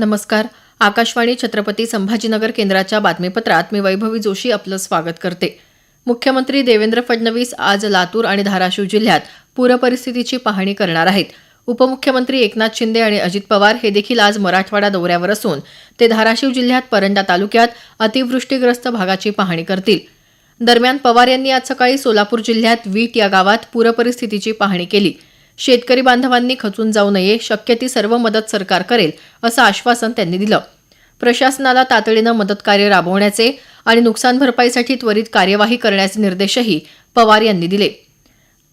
नमस्कार. आकाशवाणी छत्रपती संभाजीनगर केंद्राच्या बातमीपत्रात मी वैभवी जोशी आपलं स्वागत करते. मुख्यमंत्री देवेंद्र फडणवीस आज लातूर आणि धाराशिव जिल्ह्यात पूरपरिस्थितीची पाहणी करणार आहेत. उपमुख्यमंत्री एकनाथ शिंदे आणि अजित पवार हे देखील आज मराठवाडा दौऱ्यावर असून ते धाराशिव जिल्ह्यात परंडा तालुक्यात अतिवृष्टीग्रस्त भागाची पाहणी करतील. दरम्यान पवार यांनी आज सकाळी सोलापूर जिल्ह्यात वीट या गावात पूरपरिस्थितीची पाहणी केली. शेतकरी बांधवांनी खचून जाऊ नये शक्य ती सर्व मदत सरकार करेल असं आश्वासन त्यांनी दिलं. प्रशासनाला तातडीनं मदतकार्य राबवण्याचे आणि नुकसान भरपाईसाठी त्वरित कार्यवाही करण्याचे निर्देशही पवार यांनी दिले.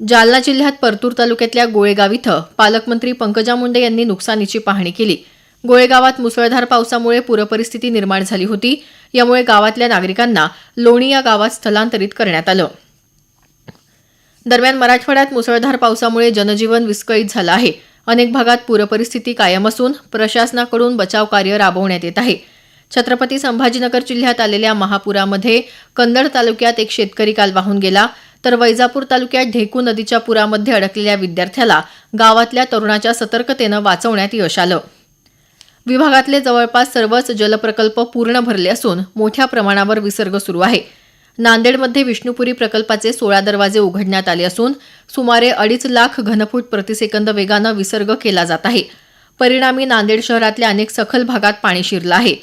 जालना जिल्ह्यात परतूर तालुक्यातल्या गोळेगाव इथं पालकमंत्री पंकजा मुंडे यांनी नुकसानीची पाहणी केली. गोळेगावात मुसळधार पावसामुळे पूरपरिस्थिती निर्माण झाली होती यामुळे गावातल्या नागरिकांना लोणी या गावात स्थलांतरित करण्यात आलं. दरम्यान मराठवाड्यात मुसळधार पावसामुळे जनजीवन विस्कळीत झालं आहे. अनेक भागात पूरपरिस्थिती कायम असून प्रशासनाकडून बचाव कार्य राबवण्यात येत आहे. छत्रपती संभाजीनगर जिल्ह्यात आलेल्या महापुरामध्ये कन्नड तालुक्यात एक शेतकरी काल वाहून गेला. तर वैजापूर तालुक्यात ढेकू नदीच्या पुरामध्ये अडकलेल्या विद्यार्थ्याला गावातल्या तरुणाच्या सतर्कतेनं वाचवण्यात यश आलं. विभागातले जवळपास सर्वच जलप्रकल्प पूर्ण भरले असून मोठ्या प्रमाणावर विसर्ग सुरू आहे. नांदेडमध्ये विष्णुपुरी प्रकल्पाचे सोळा दरवाजे उघडण्यात आले असून सुमारे अडीच लाख घनफूट प्रतिसेकंद वेगानं विसर्ग केला जात आहे. परिणामी नांदेड शहरातल्या अनेक सखल भागात पाणी शिरलं आहे.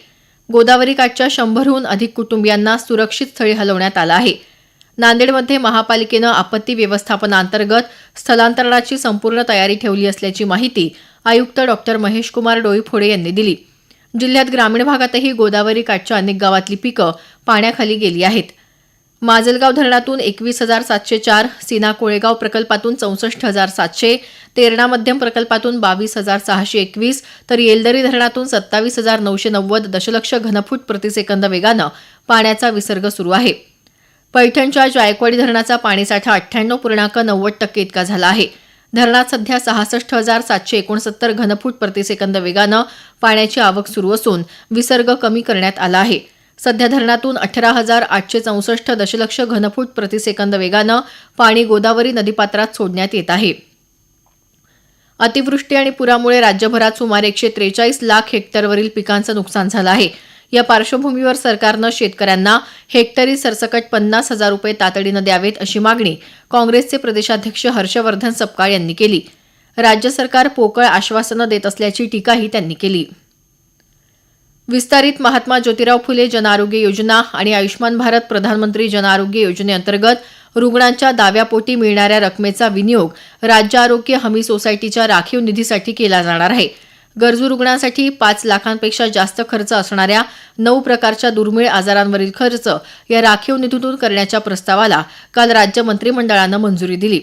गोदावरी काठच्या शंभरहून अधिक कुटुंबियांना सुरक्षित स्थळी हलवण्यात आलं आहे. नांदेडमध्ये महापालिकेनं आपत्ती व्यवस्थापनाअंतर्गत स्थलांतरणाची संपूर्ण तयारी ठेवली असल्याची माहिती आयुक्त डॉक्टर महेशकुमार डोईफोडे यांनी दिली. जिल्ह्यात ग्रामीण भागातही गोदावरी काठच्या अनेक गावातली पिकं पाण्याखाली गेली आहेत. माजलगाव धरणातून एकवीस हजार सातशे चार सीना कोळेगाव प्रकल्पातून चौसष्ट हजार सातशे तेरणा मध्यम प्रकल्पातून बावीस हजार सहाशे एकवीस तर येलदरी धरणातून सत्तावीस हजार नऊशे नव्वद दशलक्ष घनफूट प्रतिसेकंद वेगानं पाण्याचा विसर्ग सुरू आहे. पैठणच्या जायकवाडी धरणाचा पाणीसाठा अठ्ठ्याण्णव पूर्णांक नव्वद टक्के इतका झाला आहे. धरणात सध्या सहासष्ट हजार सातशे एकोणसत्तर घनफूट प्रतिसेकंद वेगानं पाण्याची आवक सुरू असून विसर्ग कमी करण्यात आला आहे. सध्या धरणातून अठरा हजार आठशे चौसष्ट दशलक्ष घनफूट प्रतिसेकंद वेगानं पाणी गोदावरी नदीपात्रात सोडण्यात येत आहे. अतिवृष्टी आणि पुरामुळे राज्यभरात सुमारे एकशे त्रेचाळीस लाख हेक्टरवरील पिकांचं नुकसान झालं आहे. या पार्श्वभूमीवर सरकारनं शेतकऱ्यांना हेक्टरी सरसकट पन्नास हजार रुपये तातडीनं द्यावेत अशी मागणी काँग्रेसचे प्रदेशाध्यक्ष हर्षवर्धन सपकाळ यांनी केली. राज्य सरकार पोकळ आश्वासनं देत असल्याची टीकाही त्यांनी केली. विस्तारित महात्मा ज्योतिराव फुले जनआरोग्य योजना आणि आयुष्मान भारत प्रधानमंत्री जनआरोग्य योजनेअंतर्गत रुग्णांच्या दाव्यापोटी मिळणाऱ्या रकमेचा विनियोग राज्य आरोग्य हमी सोसायटीच्या राखीव निधीसाठी केला जाणार आहे. गरजू रुग्णांसाठी पाच लाखांपेक्षा जास्त खर्च असणाऱ्या नऊ प्रकारच्या दुर्मिळ आजारांवरील खर्च या राखीव निधीतून करण्याच्या प्रस्तावाला काल राज्य मंत्रिमंडळानं मंजुरी दिली.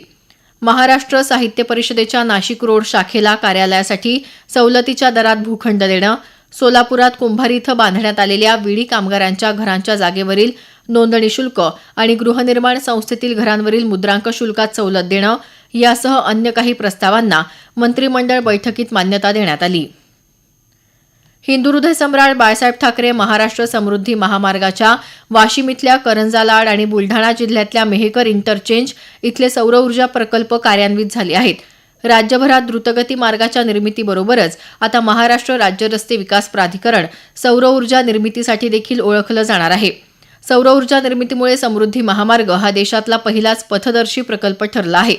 महाराष्ट्र साहित्य परिषदेच्या नाशिक रोड शाखेला कार्यालयासाठी सवलतीच्या दरात भूखंड देणं सोलापुरात कुंभारी इथं बांधण्यात आलेल्या विडी कामगारांच्या घरांच्या जागेवरील नोंदणी शुल्क आणि गृहनिर्माण संस्थेतील घरांवरील मुद्रांक शुल्कात सवलत देणं यासह अन्य काही प्रस्तावांना मंत्रिमंडळ बैठकीत मान्यता देण्यात आली. हिंदू हृदय सम्राट बाळासाहेब ठाकरे महाराष्ट्र समृद्धी महामार्गाच्या वाशिम इथल्या करंजालाड आणि बुलढाणा जिल्ह्यातल्या मेहकर इंटरचेंज इथले सौर ऊर्जा प्रकल्प कार्यान्वित झाले आहेत. राज्यभरात द्रुतगती मार्गाच्या निर्मितीबरोबरच आता महाराष्ट्र राज्य रस्ते विकास प्राधिकरण सौर ऊर्जा निर्मितीसाठी देखील ओळखलं जाणार आहे. सौर ऊर्जा निर्मितीमुळे समृद्धी महामार्ग हा देशातला पहिलाच पथदर्शी प्रकल्प ठरला आहे.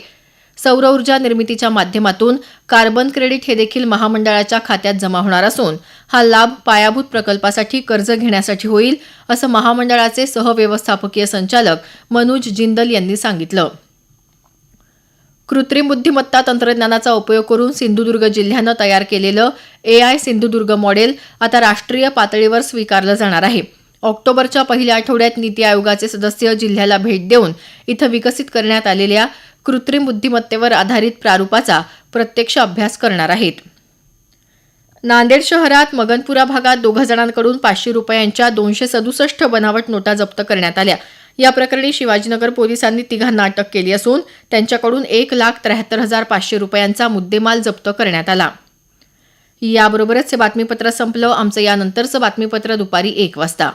सौर ऊर्जा निर्मितीच्या माध्यमातून कार्बन क्रेडिट हे देखील महामंडळाच्या खात्यात जमा होणार असून हा लाभ पायाभूत प्रकल्पासाठी कर्ज घेण्यासाठी होईल असं महामंडळाचे सहव्यवस्थापकीय संचालक मनोज जिंदल यांनी सांगितलं. कृत्रिम बुद्धिमत्ता तंत्रज्ञानाचा उपयोग करून सिंधुदुर्ग जिल्ह्यानं तयार केलेलं एआय सिंधुदुर्ग मॉडेल आता राष्ट्रीय पातळीवर स्वीकारलं जाणार आहे. ऑक्टोबरच्या पहिल्या आठवड्यात नीती आयोगाचे सदस्य जिल्ह्याला भेट देऊन इथं विकसित करण्यात आलेल्या कृत्रिम बुद्धिमत्तेवर आधारित प्रारूपाचा प्रत्यक्ष अभ्यास करणार आहेत. नांदेड शहरात मगनपुरा भागात दोघा जणांकडून पाचशे रुपयांच्या दोनशे सदुसष्ट बनावट नोटा जप्त करण्यात आल्या. या प्रकरणी शिवाजीनगर पोलिसांनी तिघांना अटक केली असून त्यांच्याकडून एक लाख त्र्याहत्तर हजार पाचशे रुपयांचा मुद्देमाल जप्त करण्यात आला. याबरोबरच हे बातमीपत्र संपलं. आमचं यानंतरचं बातमीपत्र दुपारी एक वाजता.